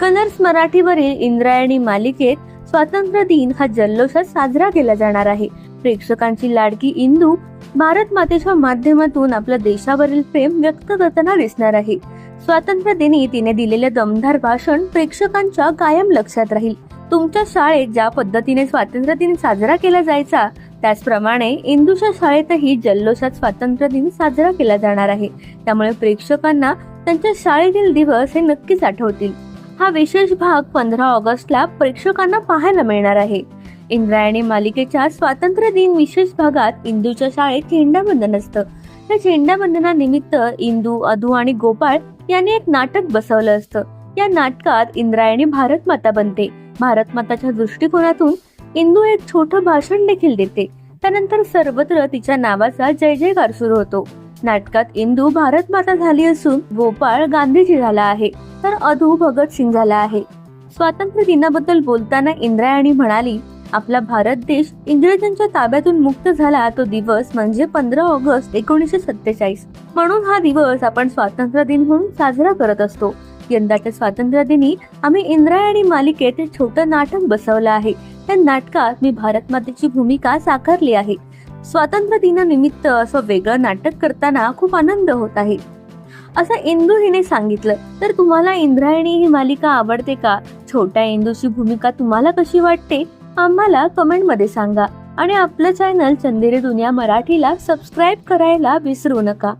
Colours मराठीवरील Indrayani मालिकेत स्वातंत्र्य दिन हा जल्लोषात साजरा केला जाणार आहे. प्रेक्षकांची लाडकी इंदू भारत मातेच्या माध्यमातून आपल्या देशावरील प्रेम व्यक्त करताना दिसणार आहे. स्वातंत्र्य दिनी तिने दिलेले दमदार भाषण प्रेक्षकांच्या कायम लक्षात राहील. तुमच्या शाळेत ज्या पद्धतीने स्वातंत्र्य दिन साजरा केला जायचा त्याचप्रमाणे इंदूच्या शाळेतही जल्लोषात स्वातंत्र्य दिन साजरा केला जाणार आहे. त्यामुळे प्रेक्षकांना त्यांच्या शाळेतील दिवस हे नक्कीच आठवतील. हा विशेष भाग पंधरा ऑगस्टला प्रेक्षकांना पाहायला मिळणार आहे. इंद्रायणी मालिकेच्या स्वातंत्र्य दिन विशेष भागात इंदूच्या शाळेत झेंडावंदन असतं. या झेंडावंदनानिमित्त इंदू अधू आणि गोपाळ यांनी एक नाटक बसवलं असतं. या नाटकात इंद्रायणी भारत माता बनते. भारत माताच्या दृष्टिकोनातून इंदू एक छोटं भाषण देखील देते. त्यानंतर सर्वत्र तिच्या नावाचा जय जयकार सुरू होतो. नाटकात इंदू भारत माता झाली असून गोपाळ गांधीजी झाला आहे. तर अधू भगतसिंग झाला आहे. स्वातंत्र्य दिनाबद्दल बोलताना इंद्रायणी म्हणाली आपला भारत देश इंग्रजांच्या ताब्यातून मुक्त झाला तो दिवस म्हणजे पंधरा ऑगस्ट एकोणीसशे सत्तेचाळीस. म्हणून हा दिवस आपण स्वातंत्र्य दिन म्हणून साजरा करत असतो. यंदाच्या स्वातंत्र्य दिनी आम्ही इंद्रायणी मालिकेत छोटं नाटक बसवलं आहे. त्या नाटकात मी भारत मातेची भूमिका साकारली आहे. स्वातंत्र्य दिनानिमित्त असं वेगळं नाटक करताना खूप आनंद होत आहे. असं इंदू हिने सांगितलं. तर तुम्हाला इंद्रायणी ही मालिका आवडते का? छोट्या इंदूची भूमिका तुम्हाला कशी वाटते? आम्हाला कमेंटमध्ये सांगा. आणि आपलं चॅनल चंदेरी दुनिया मराठीला सबस्क्राईब करायला विसरू नका.